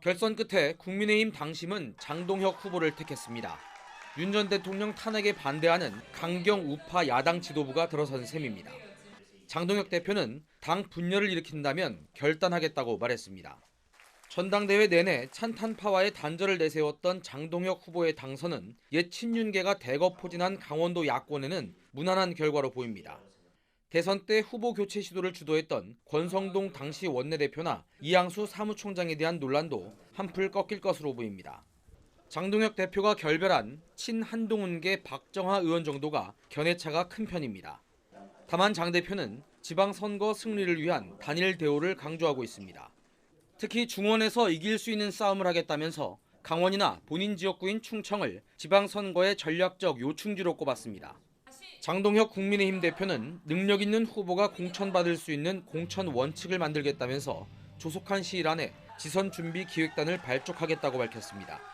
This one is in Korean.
결선 끝에 국민의힘 당심은 장동혁 후보를 택했습니다. 윤 전 대통령 탄핵에 반대하는 강경 우파 야당 지도부가 들어선 셈입니다. 장동혁 대표는 당 분열을 일으킨다면 결단하겠다고 말했습니다. 전당대회 내내 찬탄파와의 단절을 내세웠던 장동혁 후보의 당선은 옛 친윤계가 대거 포진한 강원도 야권에는 무난한 결과로 보입니다. 대선 때 후보 교체 시도를 주도했던 권성동 당시 원내대표나 이양수 사무총장에 대한 논란도 한풀 꺾일 것으로 보입니다. 장동혁 대표가 결별한 친한동훈계 박정하 의원 정도가 견해차가 큰 편입니다. 다만 장 대표는 지방선거 승리를 위한 단일 대우를 강조하고 있습니다. 특히 중원에서 이길 수 있는 싸움을 하겠다면서 강원이나 본인 지역구인 충청을 지방선거의 전략적 요충지로 꼽았습니다. 장동혁 국민의힘 대표는 능력 있는 후보가 공천받을 수 있는 공천 원칙을 만들겠다면서 조속한 시일 안에 지선 준비 기획단을 발족하겠다고 밝혔습니다.